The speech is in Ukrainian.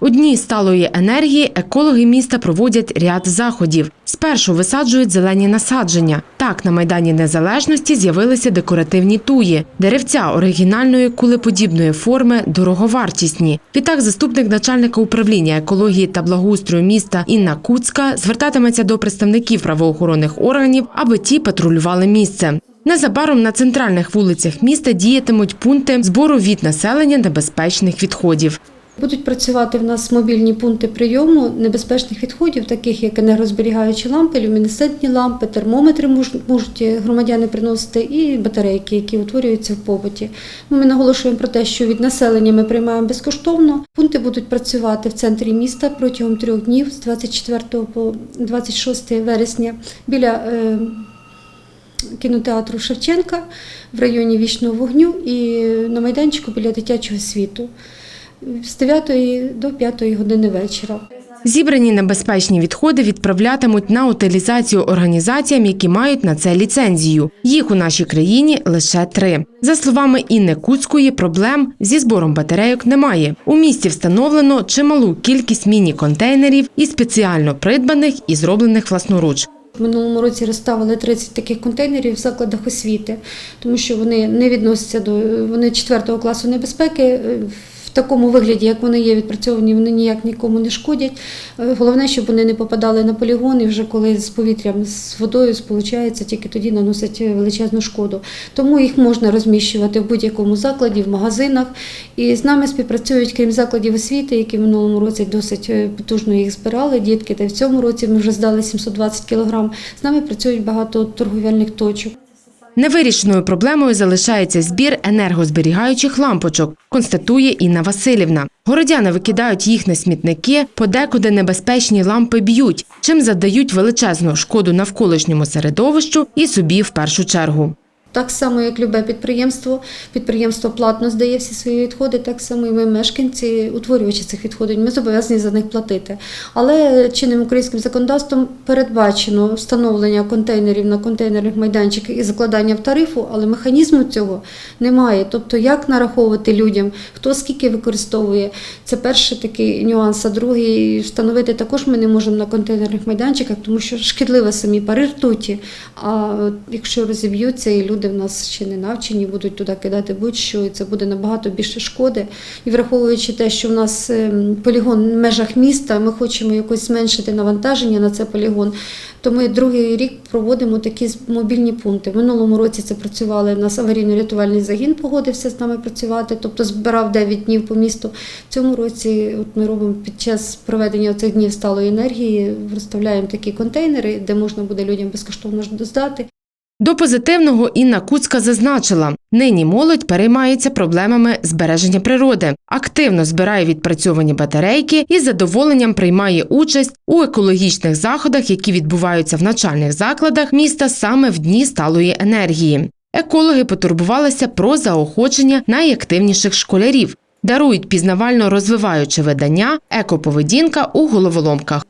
У дні сталої енергії екологи міста проводять ряд заходів. Спершу висаджують зелені насадження. Так, на Майдані Незалежності з'явилися декоративні туї. Деревця оригінальної кулеподібної форми дороговартісні. Відтак, заступник начальника управління екології та благоустрою міста Інна Куцька звертатиметься до представників правоохоронних органів, аби ті патрулювали місце. Незабаром на центральних вулицях міста діятимуть пункти збору від населення небезпечних відходів. Будуть працювати в нас мобільні пункти прийому небезпечних відходів, таких як енергозберігаючі лампи, люмінесцентні лампи, термометри можуть громадяни приносити і батарейки, які утворюються в побуті. Ну, Ми наголошуємо про те, що від населення ми приймаємо безкоштовно. Пункти будуть працювати в центрі міста протягом трьох днів з 24 по 26 вересня біля е, кінотеатру Шевченка в районі Вічного вогню і на майданчику біля дитячого світу з 9 до 5 години вечора. Зібрані небезпечні відходи відправлятимуть на утилізацію організаціям, які мають на це ліцензію. Їх у нашій країні лише три. За словами Інни Куцької, проблем зі збором батарейок немає. У місті встановлено чималу кількість міні-контейнерів і спеціально придбаних і зроблених власноруч. В минулому році розставили 30 таких контейнерів в закладах освіти, тому що вони не відносяться до вони 4 класу небезпеки. Е, такому вигляді, як вони є відпрацьовані, вони ніяк нікому не шкодять. Е, Головне, щоб вони не попадали на полігон і вже коли з повітрям, з водою сполучаються, тільки тоді наносять величезну шкоду. Тому їх можна розміщувати в будь-якому закладі, в магазинах. І з нами співпрацюють, крім закладів освіти, які в минулому році досить е, потужно їх збирали. Дітки, та в цьому році ми вже здали 720 кілограм. З нами працюють багато торговельних точок. Невирішеною проблемою залишається збір енергозберігаючих лампочок, констатує Інна Васильівна. Городяни викидають їх на смітники, подекуди небезпечні лампи б'ють, чим задають величезну шкоду навколишньому середовищу і собі в першу чергу. Так само, як любе підприємство, підприємство платно здає всі свої відходи, так само і ми, мешканці, утворювачі цих відходів, ми зобов'язані за них платити. Але чинним українським законодавством передбачено встановлення контейнерів на контейнерних майданчиках і закладання в тарифу, але механізму цього немає. Тобто, як нараховувати людям, хто скільки використовує, це перший такий нюанс. А другий встановити також ми не можемо на контейнерних майданчиках, тому що шкідливі самі пари ртуті. А якщо розіб'ються і люди в нас ще не навчені, будуть туди кидати будь-що, і це буде набагато більше шкоди. І враховуючи те, що в нас ем, полігон в межах міста, ми хочемо якось зменшити навантаження на цей полігон, то ми другий рік проводимо такі мобільні пункти. В минулому році це працювали у нас аварійно-рятувальний загін, погодився з нами працювати, тобто збирав 9 днів по місту. В цьому році от ми робимо під час проведення цих днів сталої енергії, розставляємо такі контейнери, де можна буде людям безкоштовно здати. До позитивного Інна Куцька зазначила, нині молодь переймається проблемами збереження природи, активно збирає відпрацьовані батарейки і з задоволенням приймає участь у екологічних заходах, які відбуваються в навчальних закладах міста саме в дні сталої енергії. Екологи потурбувалися про заохочення найактивніших школярів, дарують пізнавально розвиваюче видання Екоповедінка у головоломках.